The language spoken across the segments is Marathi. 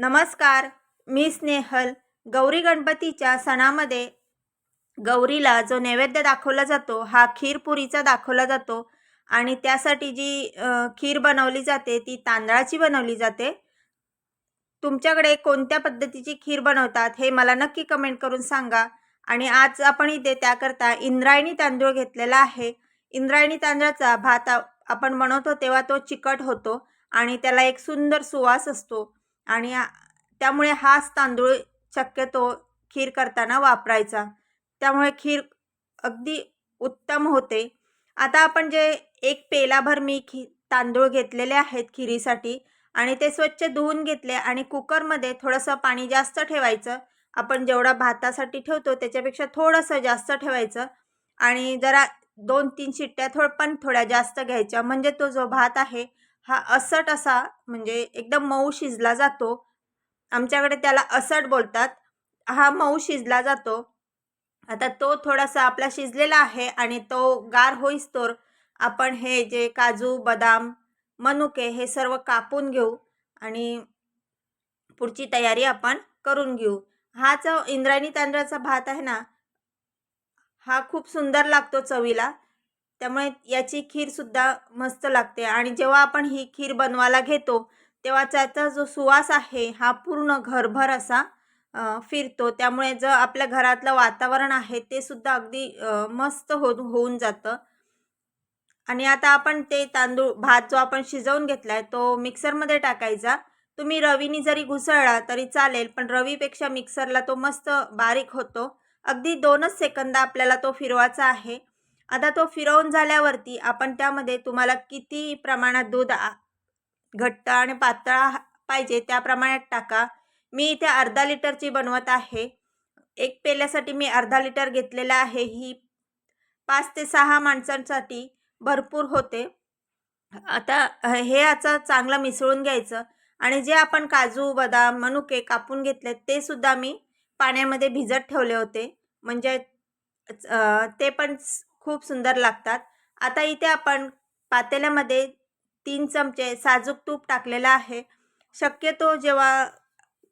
नमस्कार मी स्नेहल. गौरी गणपतीच्या सणामध्ये गौरीला जो नैवेद्य दाखवला जातो हा खीरपुरीचा दाखवला जातो आणि त्यासाठी जी खीर बनवली जाते ती तांदळाची बनवली जाते. तुमच्याकडे कोणत्या पद्धतीची खीर बनवतात हे मला नक्की कमेंट करून सांगा. आणि आज आपण इथे त्याकरता इंद्रायणी तांदूळ घेतलेला आहे. इंद्रायणी तांदळाचा भात आपण बनवतो तेव्हा तो चिकट होतो आणि त्याला एक सुंदर सुवास असतो. आणि त्यामुळे हाच तांदूळ शक्यतो खीर करताना वापरायचा. त्यामुळे खीर अगदी उत्तम होते. आता आपण जे एक पेलाभर मी खी तांदूळ घेतलेले आहेत खिरीसाठी आणि ते स्वच्छ धुवून घेतले आणि कुकरमध्ये थोडंसं पाणी जास्त ठेवायचं. आपण जेवढा भातासाठी ठेवतो त्याच्यापेक्षा थोडंसं जास्त ठेवायचं आणि जरा दोन तीन शिट्ट्या थोड पण थोड्या जास्त घ्यायच्या. म्हणजे तो जो भात आहे हा असट असा म्हणजे एकदम मऊ शिजला जातो. आमच्याकडे त्याला असट बोलतात. हा मऊ शिजला जातो. आता तो थोडासा आपला शिजलेला आहे आणि तो गार होईस्तोर आपण हे जे काजू बदाम मनुके हे सर्व कापून घेऊ आणि पुढची तयारी आपण करून घेऊ. हा जो इंद्रायणी तांदळाचा भात आहे ना? हा खूप सुंदर लागतो चवीला. त्यामुळे याची खीरसुद्धा मस्त लागते. आणि जेव्हा आपण ही खीर बनवायला घेतो तेव्हा त्याचा जो सुवास आहे हा पूर्ण घरभर असा फिरतो. त्यामुळे जर आपल्या घरातलं वातावरण आहे ते सुद्धा अगदी मस्त हो होऊन जातं. आणि आता आपण ते तांदूळ भात जो आपण शिजवून घेतला आहे तो मिक्सरमध्ये टाकायचा. तुम्ही रवीनी जरी घुसळला तरी चालेल पण रवीपेक्षा मिक्सरला तो मस्त बारीक होतो. अगदी दोनच सेकंद आपल्याला तो फिरवायचा आहे. आता तो फिरवून झाल्यावरती आपण त्यामध्ये तुम्हाला किती प्रमाणात दूध घट्ट आणि पातळ हा- पाहिजे त्या प्रमाणात टाका. मी इथे अर्धा लिटरची बनवत आहे. एक पेल्यासाठी मी अर्धा लिटर घेतलेला आहे. ही पाच ते सहा माणसांसाठी भरपूर होते. आता हे याचं चांगलं मिसळून घ्यायचं आणि जे आपण काजू बदाम मनुके कापून घेतले ते सुद्धा मी पाण्यामध्ये भिजत ठेवले होते. म्हणजे ते पण खूप सुंदर लागतात. आता इथे आपण पातेल्यामध्ये तीन चमचे साजूक तूप टाकलेलं आहे. शक्यतो जेव्हा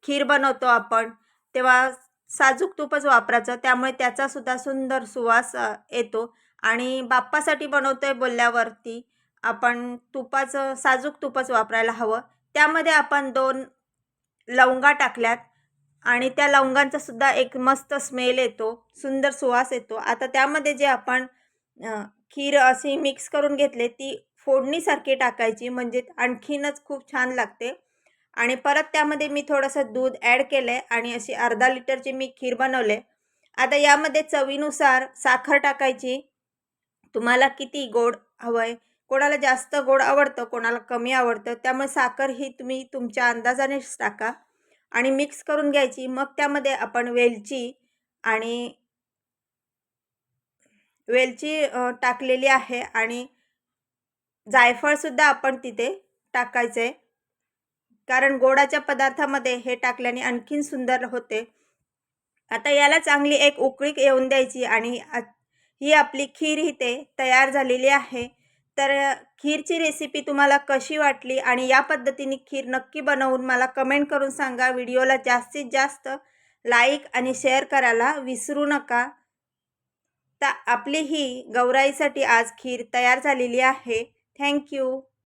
खीर बनवतो आपण तेव्हा साजूक तूपच वापरायचं. त्यामुळे त्याचासुद्धा सुंदर सुवास येतो. आणि बाप्पासाठी बनवतो आहे बोलल्यावरती आपण तुपाचं साजूक तूपच वापरायला हवं. त्यामध्ये आपण दोन लवंगा टाकल्यात आणि त्या लवंगांचा सुद्धा एक मस्त स्मेल येतो. सुंदर सुवास येतो. आता त्यामध्ये जे आपण खीर अशी मिक्स करून घेतले ती फोडणीसारखी टाकायची म्हणजे आणखीनच खूप छान लागते. आणि परत त्यामध्ये मी थोडंसं दूध ॲड केलं आहे आणि अशी अर्धा लिटरची मी खीर बनवले. आता यामध्ये चवीनुसार साखर टाकायची. तुम्हाला किती गोड हवं आहे कोणाला जास्त गोड आवडतं कोणाला कमी आवडतं त्यामुळे साखर ही तुम्ही तुमच्या अंदाजानेच टाका. आणि मिक्स करून घ्यायची मग त्यामध्ये आपण वेलची आणि वेलची टाकलेली आहे आणि जायफळसुद्धा आपण तिथे टाकायचं. आहे कारण गोडाच्या पदार्थामध्ये हे टाकल्याने आणखीन सुंदर होते. आता याला चांगली एक उकळी येऊन द्यायची आणि ही आपली खीर इथे तयार झालेली आहे. तर खीरची रेसिपी तुम्हाला कशी वाटली आणि या पद्धतीने खीर नक्की बनवून मला कमेंट करून सांगा. व्हिडिओला जास्तीत जास्त लाईक आणि शेअर करायला विसरू नका. तर आपली ही गौराईसाठी आज खीर तयार झालेली आहे. थँक्यू